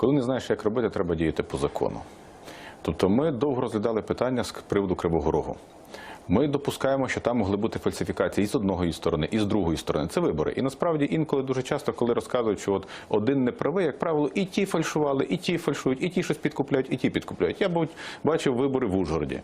Коли не знаєш, як робити, треба діяти по закону. Тобто ми довго розглядали питання з приводу Кривого Рогу. Ми допускаємо, що там могли бути фальсифікації і з одної сторони, і з другої сторони. Це вибори. І насправді інколи дуже часто, коли розказують, що от один не правий, як правило, і ті фальшували, і ті фальшують, і ті щось підкупляють, і ті підкупляють. Я бачив вибори в Ужгороді.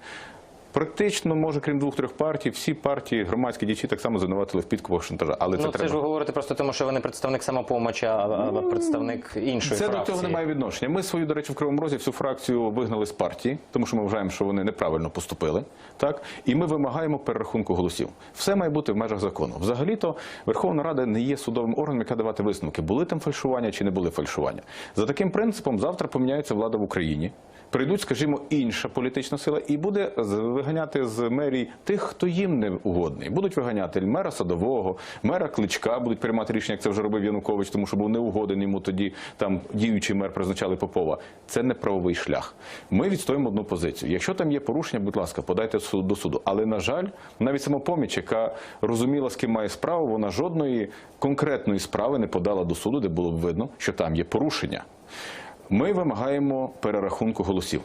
Практично, може, крім двох-трьох партій, всі партії, громадські діячі так само звинуватили в підкупах шантажа. Але це Ну, це треба. ж ви говорите просто тому, що ви не представник самопомочі, а а представник іншої Це фракції. до цього не має відношення. Ми свою, до речі, в Кривому Розі всю фракцію вигнали з партії, тому що ми вважаємо, що вони неправильно поступили. Так і ми вимагаємо перерахунку голосів. Все має бути в межах закону. Взагалі-то Верховна Рада не є судовим органом, яка давати висновки, були там фальшування чи не були фальшування. За таким принципом, завтра поміняється влада в Україні. Прийдуть, скажімо, інша політична сила і буде виганяти з мерії тих, хто їм не угодний. Будуть виганяти мера садового, мера кличка, будуть приймати рішення, як це вже робив Янукович, тому що був неугоден йому тоді там діючий мер призначали Попова. Це не правовий шлях. Ми відстоїмо одну позицію. Якщо там є порушення, будь ласка, подайте до суду. Але на жаль, навіть самопоміч, яка розуміла, з ким має справу, вона жодної конкретної справи не подала до суду, де було б видно, що там є порушення. Ми вимагаємо перерахунку голосів.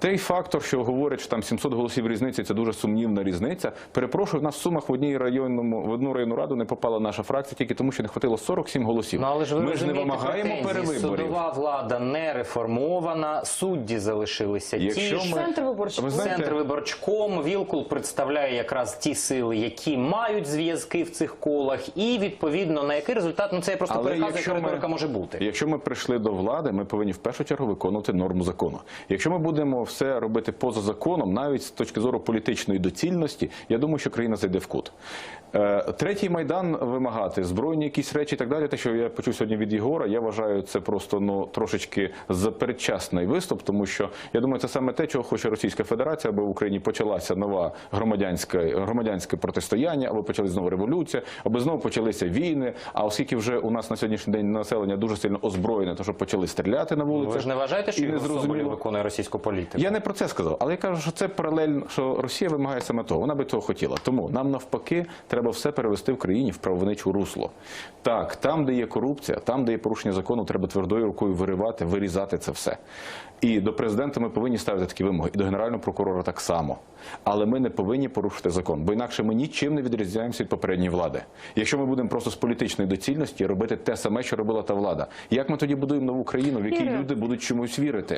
Той фактор, що говорять, що там 700 голосів різниці, це дуже сумнівна різниця. Перепрошую, в нас в Сумах в одній районному в одну районну раду не попала наша фракція тільки тому, що не хватило 47 голосів. Ну, але ж ви Ми ж не вимагаємо перевиборів. Судова влада не реформована, судді залишилися Якщо ті ж. ми- Центр виборчий. Ви знаєте- Центр виборчком Вілкул представляє якраз ті сили, які мають зв'язки в цих колах, і відповідно на який результат ну це я просто переказую, яка ми- риторика може бути. Якщо ми прийшли до влади, ми повинні в першу чергу виконувати норму закону. Якщо ми будемо все робити поза законом, навіть з точки зору політичної доцільності, я думаю, що країна зайде в кут. Е, Третій майдан вимагати збройні якісь речі і так далі. Те, що я почув сьогодні від Єгора, я вважаю це просто ну трошечки передчасний виступ, тому що я думаю, це саме те, чого хоче Російська Федерація, аби в Україні почалася нова громадянська громадянське протистояння, аби почалась знову революція, аби знову почалися війни. А оскільки вже у нас на сьогоднішній день населення дуже сильно озброєне, то що почали стріляти на вулицях. Ви ж не вважаєте, що і не зрозуміло. виконує російську політику? Я не про це сказав, але я кажу, що це паралельно, що Росія вимагає саме того. Вона би того хотіла. Тому нам навпаки треба все перевести в країні в правовничу русло. Так, там, де є корупція, там, де є порушення закону, треба твердою рукою виривати, вирізати це все. І до президента ми повинні ставити такі вимоги, і до генерального прокурора так само. Але ми не повинні порушити закон, бо інакше ми нічим не відрізняємося від попередньої влади. Якщо ми будемо просто з політичної доцільності робити те саме, що робила та влада, як ми тоді будуємо нову країну, в якій люди будуть чомусь вірити?